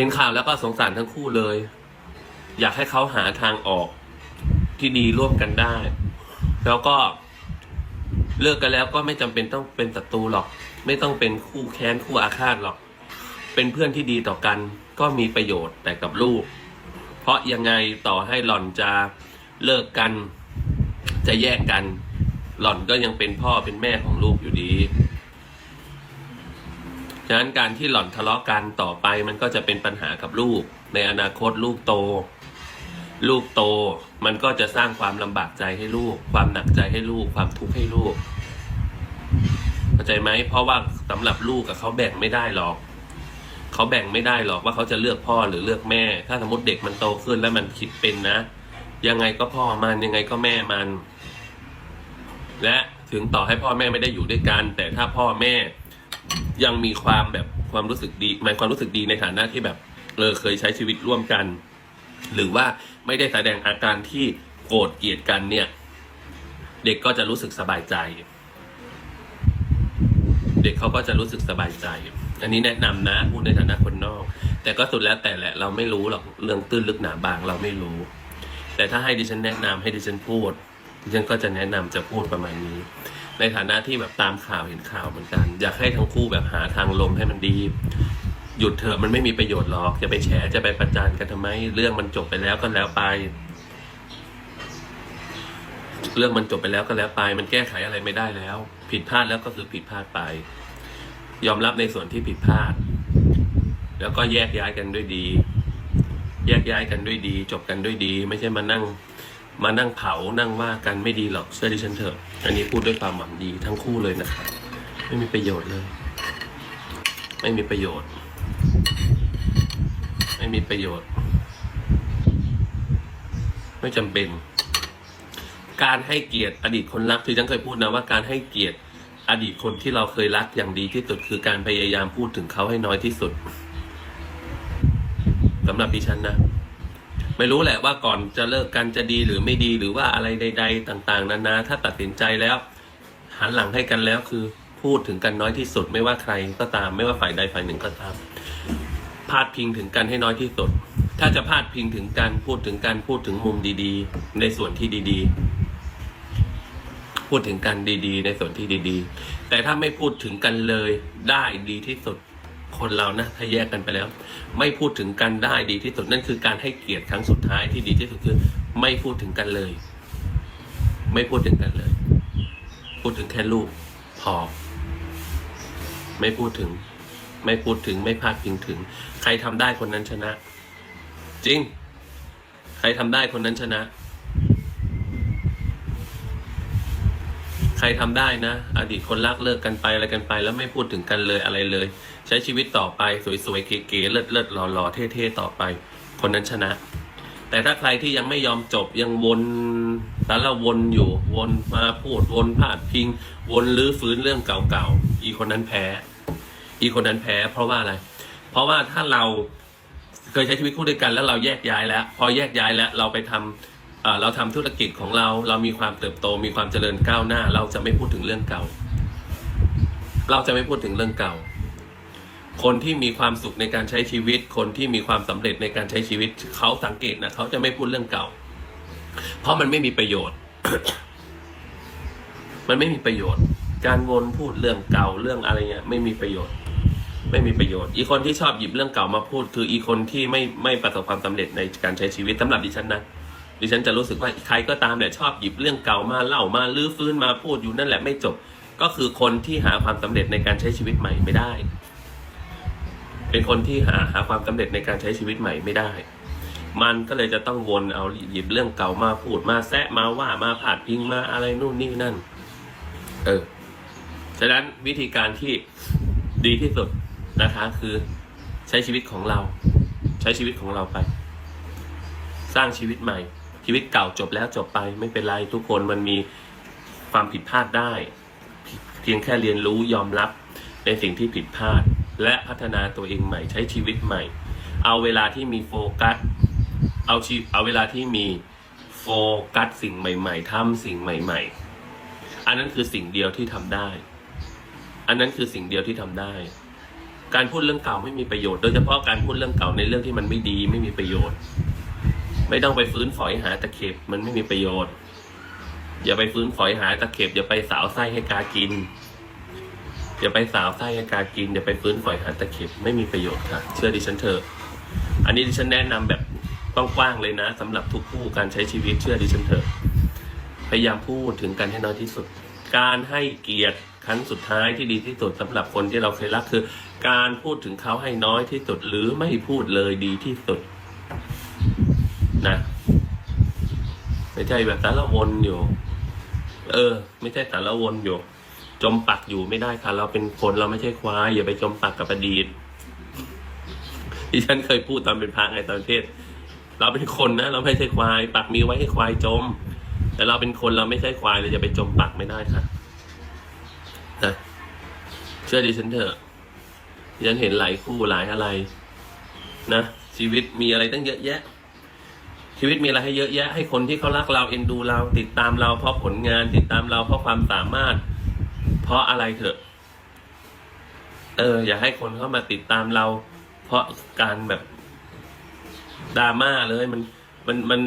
เห็นข่าวแล้วก็สงสารทั้งคู่เลย อยากให้เขาหาทางออกที่ดีร่วมกันได้ แล้วก็เลิกกันแล้วก็ไม่จำเป็นต้องเป็นศัตรูหรอก ไม่ต้องเป็นคู่แค้นคู่อาฆาตหรอก เป็นเพื่อนที่ดีต่อกันก็มีประโยชน์แต่กับลูก เพราะยังไงต่อให้หล่อนจะเลิกกันจะแยกกัน หล่อนก็ยังเป็นพ่อเป็นแม่ของลูกอยู่ดี ฉะนั้นการที่หล่อนทะเลาะกันต่อไปมันก็จะเป็นปัญหากับลูก ในอนาคตลูกโต ลูกโต มันก็จะสร้างความลำบากใจให้ลูก ความหนักใจให้ลูก ความทุกข์ให้ลูกเข้าใจไหมเพราะว่าสำหรับลูกกับเขาแบ่งไม่ได้หรอกเขาแบ่งไม่ได้หรอกว่าเขาจะเลือกพ่อหรือเลือกแม่ ถ้าสมมติเด็กมันโตขึ้นแล้วมันคิดเป็นนะ ยังไงก็พ่อมันยังไงก็แม่มัน และถึงต่อให้พ่อแม่ไม่ได้อยู่ด้วยกัน แต่ถ้าพ่อแม่ ยังมีความแบบความรู้สึกดีหมายความรู้สึกดีในฐานะที่แบบเออเคยใช้ชีวิตร่วมกัน หรือว่าไม่ได้แสดงอาการที่โกรธเกลียดกันเนี่ย เด็กก็จะรู้สึกสบายใจ เด็กเขาก็จะรู้สึกสบายใจ อันนี้แนะนำนะพูดในฐานะคนนอก แต่ก็สุดแล้วแต่แหละ เราไม่รู้หรอกเรื่องตื้นลึกหนาบางเราไม่รู้ แต่ถ้าให้ดิฉันแนะนำให้ดิฉันพูดดิฉันก็จะแนะนำจะพูดประมาณนี้ ในฐานะที่แบบตามข่าวเห็นข่าวเหมือนกัน อยากให้ทั้งคู่แบบหาทางลงให้มันดี หยุดเถอะมันไม่มีประโยชน์หรอกจะไปแฉจะไปประจานกันทำไม เรื่องมันจบไปแล้วก็แล้วไป เรื่องมันจบไปแล้วก็แล้วไป มันแก้ไขอะไรไม่ได้แล้ว ผิดพลาดแล้วก็คือผิดพลาดไป ยอมรับในส่วนที่ผิดพลาด แล้วก็แยกย้ายกันด้วยดี แยกย้ายกันด้วยดี จบกันด้วยดี ไม่ใช่มานั่ง มานั่งเผานั่งว่ากันไม่ดีหรอกเชื่อดิฉันเถอะ อันนี้พูดด้วยความหวังดีทั้งคู่เลยนะครับไม่มีประโยชน์เลย ไม่มีประโยชน์ ไม่มีประโยชน์ ไม่จำเป็น การให้เกียรติอดีตคนรักที่ฉันเคยพูดนะว่าการให้เกียรติอดีตคนที่เราเคยรักอย่างดีที่สุดคือการพยายามพูดถึงเขาให้น้อยที่สุดสำหรับดิฉันนะ ไม่รู้แหละว่าก่อนจะเลิกกันจะดีหรือไม่ดีหรือว่าอะไรใด ๆ ต่างๆ นานาถ้าตัดสินใจแล้วหันหลังให้กันแล้วคือพูดถึงกันน้อยที่สุด ไม่ว่าใครก็ตาม ไม่ว่าฝ่ายใดฝ่ายหนึ่งก็ตามพาดพิงถึงกันให้น้อยที่สุด ถ้าจะพาดพิงถึงกันพูดถึงกันพูดถึงมุมดีๆ ในส่วนที่ดีๆ พูดถึงกันดีๆ ในส่วนที่ดีๆ แต่ถ้าไม่พูดถึงกันเลยได้ดีที่สุด คนเรานะถ้าแยกกันไปแล้ว ไม่พูดถึงกันได้ดีที่สุดนั่นคือการให้เกียรติครั้งสุดท้ายที่ดีที่สุดคือ ไม่พูดถึงกันเลย ไม่พูดถึงกันเลย พูดถึงแค่ลูกพอ ไม่พูดถึง ไม่พูดถึงไม่พาดพิงถึง ใครทำได้คนนั้นชนะ จริง ใครทำได้คนนั้นชนะ ใครทำได้นะ อดีตคนรักเลิกกันไปอะไรกันไป แล้วไม่พูดถึงกันเลยอะไรเลย ใช้ชีวิตต่อไปสวยๆเก๋ๆเลิศๆหล่อๆเท่ๆต่อไป คนนั้นชนะ แต่ถ้าใครที่ยังไม่ยอมจบยังวนสารวนอยู่วนมาพูดวนพาดพิง วนลื้อฟื้นเรื่องเก่าๆอีคนนั้นแพ้ อีคนนั้นแพ้ เพราะว่าอะไร เพราะว่าถ้าเราเคยใช้ชีวิตคู่ด้วยกันแล้วเราแยกย้ายแล้ว พอแยกย้ายแล้วเราไปทำ เราทำธุรกิจของเราเรามีความเติบโตมีความเจริญก้าวหน้า เราจะไม่พูดถึงเรื่องเก่า เราจะไม่พูดถึงเรื่องเก่า คนที่มีความสุขในการใช้ชีวิต คนที่มีความสำเร็จในการใช้ชีวิตเขาสังเกตนะเขาจะไม่พูดเรื่องเก่า เพราะมันไม่มีประโยชน์ มันไม่มีประโยชน์ การวนพูดเรื่องเก่าเรื่องอะไรเงี้ยไม่มีประโยชน์ ไม่มีประโยชน์ อีคนที่ชอบหยิบเรื่องเก่ามาพูด คืออีคนที่ไม่ไม่ประสบความสำเร็จในการใช้ชีวิตสำหรับดิฉันนะ ดิฉันจะรู้สึกว่าใครก็ตามเนี่ยชอบหยิบเรื่องเก่ามาเล่ามาลื้อฟื้นมาพูดอยู่นั่นแหละไม่จบ ก็คือคนที่หาความสำเร็จในการใช้ชีวิตใหม่ไม่ได้ เป็นคนที่หาหาความสำเร็จในการใช้ชีวิตใหม่ไม่ได้ มันก็เลยจะต้องวนเอาหยิบเรื่องเก่ามาพูดมาแซะมาว่ามาผาดพิงมาอะไรนู่นนี่นั่น เออฉะนั้นวิธีการที่ดีที่สุดนะคะคือใช้ชีวิตของเรา ใช้ชีวิตของเราไป สร้างชีวิตใหม่ ชีวิตเก่าจบแล้วจบไปไม่เป็นไรทุกคนมันมีความผิดพลาดได้ เพียงแค่เรียนรู้ยอมรับในสิ่งที่ผิดพลาด และพัฒนาตัวเองใหม่ใช้ชีวิตใหม่ เอาเวลาที่มีโฟกัสเอาชีเอาเวลาที่มีโฟกัสสิ่งใหม่ ๆทำสิ่งใหม่ ๆ อันนั้นคือสิ่งเดียวที่ทำได้ อันนั้นคือสิ่งเดียวที่ทำได้ การพูดเรื่องเก่าไม่มีประโยชน์ โดยเฉพาะการพูดเรื่องเก่าในเรื่องที่มันไม่ดีไม่มีประโยชน์ ไม่ต้องไปฟื้นฝอยหาตะเข็บมันไม่มีประโยชน์ อย่าไปฟื้นฝอยหาตะเข็บอย่าไปสาวไส้ให้กากิน อย่าไปสาวไส้ให้กากินอย่าไปฟื้นฝอยหาตะเข็บไม่มีประโยชน์ค่ะ เชื่อดิฉันเถอะอันนี้ดิฉันแนะนำแบบกว้างๆเลยนะสำหรับทุกผู้การใช้ชีวิตเชื่อดิฉันเถอะพยายามพูดถึงกันให้น้อยที่สุด การให้เกียรติครั้งสุดท้ายที่ดีที่สุดสำหรับคนที่เราเคยรักคือ การพูดถึงเขาให้น้อยที่สุดหรือไม่พูดเลยดีที่สุดนะ ไม่ใช่แบบสารวนอยู่ เออ ไม่ใช่สารวนอยู่ จมปักอยู่ไม่ได้ค่ะ เราเป็นคนเราไม่ใช่ควายอย่าไปจมปักกับอดีตที่ฉันเคยพูดตอนเป็นพระไงตอนเทศ เราเป็นคนนะเราไม่ใช่ควาย ปักมีไว้ให้ควายจม แต่เราเป็นคนเราไม่ใช่ควายเราจะไปจมปักไม่ได้ค่ะนะเชื่อดิฉันเถอะดิฉันเห็นหลายคู่หลายอะไร นะชีวิตมีอะไรตั้งเยอะแยะ ชีวิตมีอะไรให้เยอะแยะให้คนที่เขารักเราเอ็นดูเรา ติดตามเราเพราะผลงาน ติดตามเราเพราะความสามารถ เพราะอะไรเถอะ เออ อย่าให้คนเข้ามาติดตามเรา เพราะการแบบดราม่าเลยมันมันมัน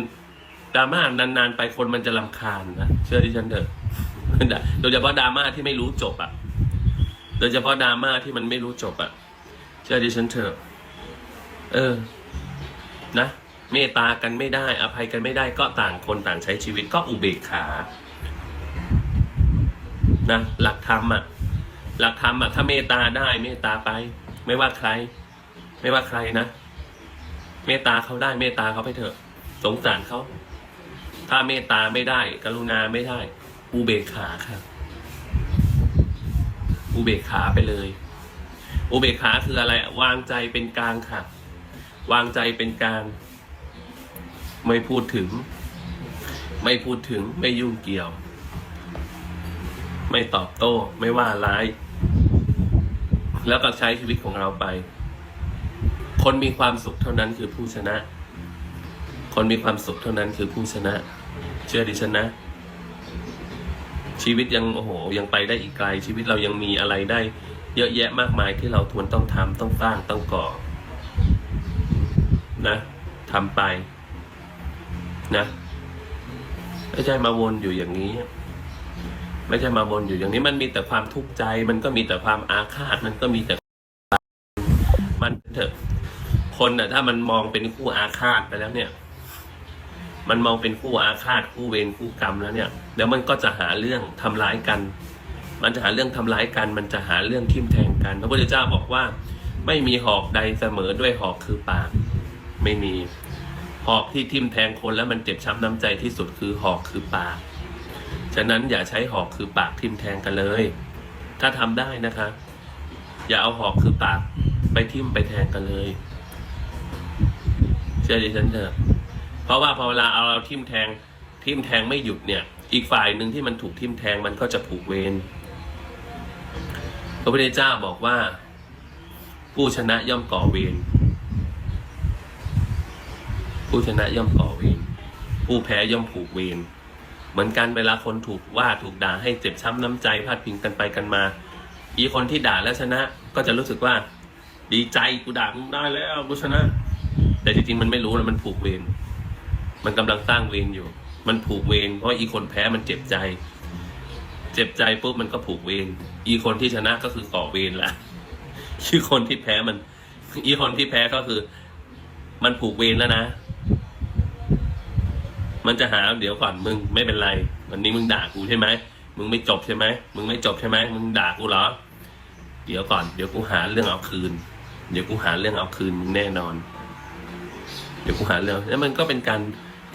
ดราม่านานๆไปคนมันจะลำคาญนะเชื่อดิฉันเถอะโดยเฉพาะดราม่าที่ไม่รู้จบอะโดยเฉพาะดราม่าที่มันไม่รู้จบอะ เชื่อดิฉันเถอะ เออ นะ เมตตากันไม่ได้ อภัยกันไม่ได้ก็ต่างคนต่างใช้ชีวิตก็อุเบกขานะหลักธรรมอะหลักธรรมอะถ้าเมตตาได้เมตตาไป ไม่ว่าใคร ไม่ว่าใครนะเมตตาเขาได้เมตตาเขาไปเถอะ สงสารเขาถ้าเมตตาไม่ได้ กรุณาไม่ได้ อุเบกขาค่ะอุเบกขาไปเลย อุเบกขาคืออะไร วางใจเป็นกลางค่ะ วางใจเป็นกลาง ไม่พูดถึง ไม่พูดถึง ไม่ยุ่งเกี่ยว ไม่ตอบโต้ ไม่ว่าร้าย แล้วก็ใช้ชีวิตของเราไป คนมีความสุขเท่านั้นคือผู้ชนะ คนมีความสุขเท่านั้นคือผู้ชนะ เชื่อดิฉันนะ ชีวิตยังโอ้โห ยังไปได้อีกไกล ชีวิตเรายังมีอะไรได้ เยอะแยะมากมายที่เราทวนต้องทำต้องสร้างต้องก่อ นะทำไป นะไม่ใช่มาวนอยู่อย่างนี้ ไม่ใช่มาวนอยู่อย่างนี้ มันมีแต่ความทุกข์ใจ มันก็มีแต่ความอาฆาต มันก็มีแต่ มันเถอะ คนน่ะ ถ้ามันมองเป็นคู่อาฆาตไปแล้วเนี่ย มันมองเป็นคู่อาฆาตคู่เวรคู่กรรมแล้วเนี่ยเดี๋ยวมันก็จะหาเรื่องทำร้ายกัน มันจะหาเรื่องทำร้ายกัน มันจะหาเรื่องทิ่มแทงกัน พระพุทธเจ้าบอกว่า ไม่มีหอกใดเสมอด้วยหอกคือปาก ไม่มี หอกที่ทิ่มแทงคนแล้วมันเจ็บช้ำน้ำใจที่สุดคือหอกคือปาก ฉะนั้นอย่าใช้หอกคือปากทิ่มแทงกันเลย ถ้าทำได้นะคะ อย่าเอาหอกคือปากไปทิ่มไปแทงกันเลย เชื่อดิฉันเถอะ เพราะว่าพอเวลาเอาเราทิ่มแทงทิ่มแทงไม่หยุดเนี่ย อีกฝ่ายหนึ่งที่มันถูกทิ่มแทงมันก็จะผูกเวรพระพุทธเจ้าบอกว่า ผู้ชนะย่อมก่อเวร ผู้ชนะย่อมก่อเวรผู้แพ้ย่อมผูกเวรเหมือนกันเวลาคนถูกว่าถูกด่าให้เจ็บช้ำน้ำใจพาดพิงกันไปกันมา อีคนที่ด่าแล้วชนะก็จะรู้สึกว่า ดีใจกูด่ามึงได้แล้วกูชนะ แต่จริงๆมันไม่รู้นะมันผูกเวรมันกำลังสร้างเวรอยู่ มันผูกเวรเพราะอีคนแพ้มันเจ็บใจ เจ็บใจปุ๊บมันก็ผูกเวรอีคนที่ชนะก็คือก่อเวรละอีคนที่แพ้มัน อีคนที่แพ้ก็คือ มันผูกเวรแล้วนะ มันจะหาเดี๋ยวก่อนมึงไม่เป็นไร วันนี้มึงด่ากูใช่ไหมมึงไม่จบใช่ไหมมึงไม่จบใช่ไหมมึงด่ากูเหรอ เดี๋ยวก่อนเดี๋ยวกูหาเรื่องเอาคืน เดี๋ยวกูหาเรื่องเอาคืนมึงแน่นอน เดี๋ยวกูหาเรื่องแล้วมันก็เป็นการ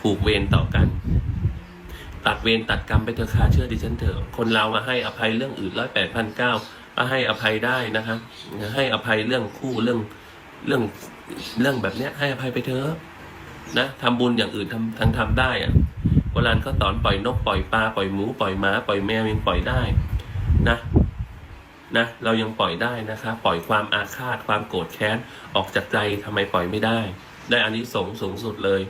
ผูกเวรต่อกัน ตัดเวรตัดกรรมไปเถอะค่ะเชื่อดิฉันเถอะคนเรามาให้อภัยเรื่องอื่นร้อยแปดพันเก้าก็ให้อภัยได้นะคะให้อภัยเรื่องคู่เรื่องเรื่องเรื่องแบบเนี้ยให้อภัยไปเถอะ นะทำบุญอย่างอื่นทำทั้งทำได้อะโบราณก็สอนปล่อยนกปล่อยปลาปล่อยหมูปล่อยม้าปล่อยแมวยังปล่อยได้นะนะเรายังปล่อยได้นะคะปล่อยความอาฆาตความโกรธแค้นออกจากใจทำไมปล่อยไม่ได้ ได้อานิสงส์สูงสุดเลย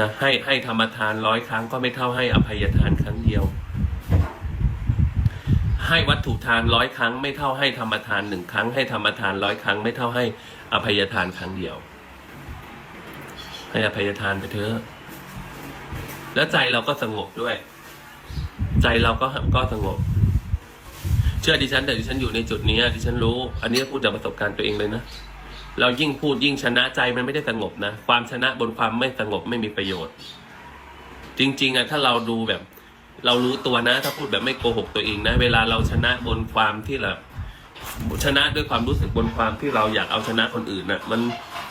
นะให้ให้ธรรมทานร้อยครั้งก็ไม่เท่าให้อภัยทานครั้งเดียว ให้วัตถุทานร้อยครั้ง ไม่เท่าให้ธรรมทานหนึ่งครั้ง ให้ธรรมทานร้อยครั้ง ไม่เท่าให้อภัยทานครั้งเดียว ให้อภัยทานไปเถอะ แล้วใจเราก็สงบด้วย ใจเราก็ก็สงบ เชื่อดิฉันแต่ดิฉันอยู่ในจุดนี้ดิฉันรู้ อันนี้พูดจากประสบการณ์ตัวเองเลยนะ เรายิ่งพูดยิ่งชนะใจมันไม่ได้สงบนะ ความชนะบนความไม่สงบไม่มีประโยชน์ จริง ๆอะถ้าเราดูแบบ เรารู้ตัวนะ ถ้าพูดแบบไม่โกหกตัวเองนะ เวลาเราชนะบนความที่แบบ ชนะด้วยความรู้สึกบนความที่เราอยากเอาชนะคนอื่นนะมัน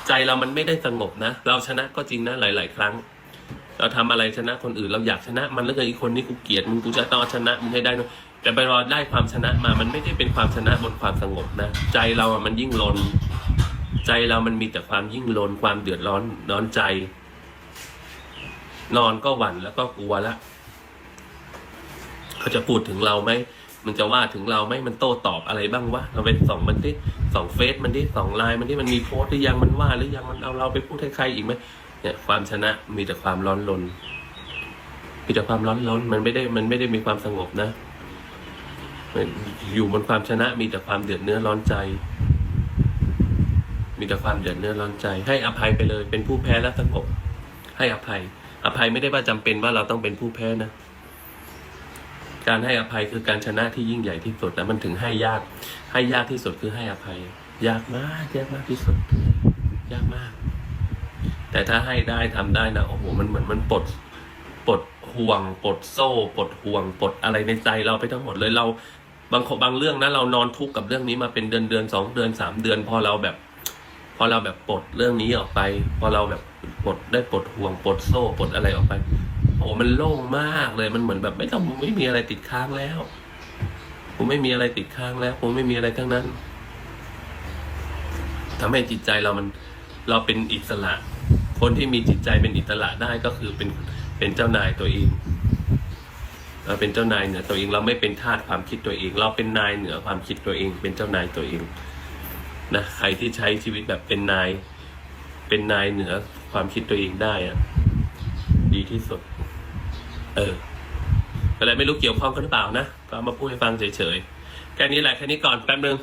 ใจเรามันไม่ได้สงบนะ เราชนะก็จริงนะหลาย ๆ ครั้ง เราทำอะไรชนะคนอื่น เราอยากชนะ มันแล้วก็อีกคนนี้กูเกลียดมึงกูจะต้องชนะมึงให้ได้นะแต่ไปรอได้ความชนะมา มันไม่ได้เป็นความชนะบนความสงบนะ ใจเราอะมันยิ่งลน ใจเรามันมีแต่ความยิ่งลนความเดือดร้อนร้อนใจ นอนก็หวั่นแล้วก็กลัวละเขาจะพูดถึงเราไหม มันจะว่าถึงเราไหมมันโต้ตอบอะไรบ้างวะเราไปส่องมันดิส่องเฟซมันดิส่องไลน์มันดิมันมีโพสต์หรือยังมันว่าหรือยังมันเอาเราไปพูดใครอีกไหมเนี่ยความชนะมีแต่ความร้อนรนมีแต่ความร้อนรนมันไม่ได้มันไม่ได้มีความสงบนะอยู่บนความชนะมีแต่ความเดือดเนื้อร้อนใจ มีแต่ความเดือดเนื้อร้อนใจ ให้อภัยไปเลย เป็นผู้แพ้แล้วสงบให้อภัย อภัยไม่ได้ว่าจำเป็นว่าเราต้องเป็นผู้แพ้นะ การให้อภัยคือการชนะที่ยิ่งใหญ่ที่สุดแล้วมันถึงให้ยาก ให้ยากที่สุดคือให้อภัย ยากมากยากมากที่สุด ยากมาก แต่ถ้าให้ได้ทำได้นะโอ้โหมันเหมือนมันปลดปลดห่วงปลดโซ่ปลดห่วงปลดอะไรในใจเราไปทั้งหมดเลยเราบางขบางเรื่องนะเรานอนทุกข์กับเรื่องนี้มาเป็นเดือนเดือนสองเดือนสามเดือน พอเราแบบ พอเราแบบปลดเรื่องนี้ออกไป พอเราแบบปลดได้ปลดห่วงปลดโซ่ปลดอะไรออกไป โอ้มันโล่งมากเลยมันเหมือนแบบไม่ต้องไม่มีอะไรติดค้างแล้วผมไม่มีอะไรติดค้างแล้วผมไม่มีอะไรทั้งนั้นทำให้จิตใจเรามันเราเป็นอิสระ คนที่มีจิตใจเป็นอิสระได้ก็คือเป็นเป็นเจ้านายตัวเองเราเป็นเจ้านายเหนือตัวเองเราไม่เป็นทาสความคิดตัวเอง เราเป็นนายเหนือความคิดตัวเอง เป็นเจ้านายตัวเองนะใครที่ใช้ชีวิตแบบเป็นนาย เป็นนายเหนือความคิดตัวเองได้อะดีที่สุด เอออะไรไม่รู้เกี่ยวข้องกันหรือเปล่านะก็มาพูดให้ฟังเฉยๆแค่นี้แหละแค่นี้ก่อนแป๊บนึง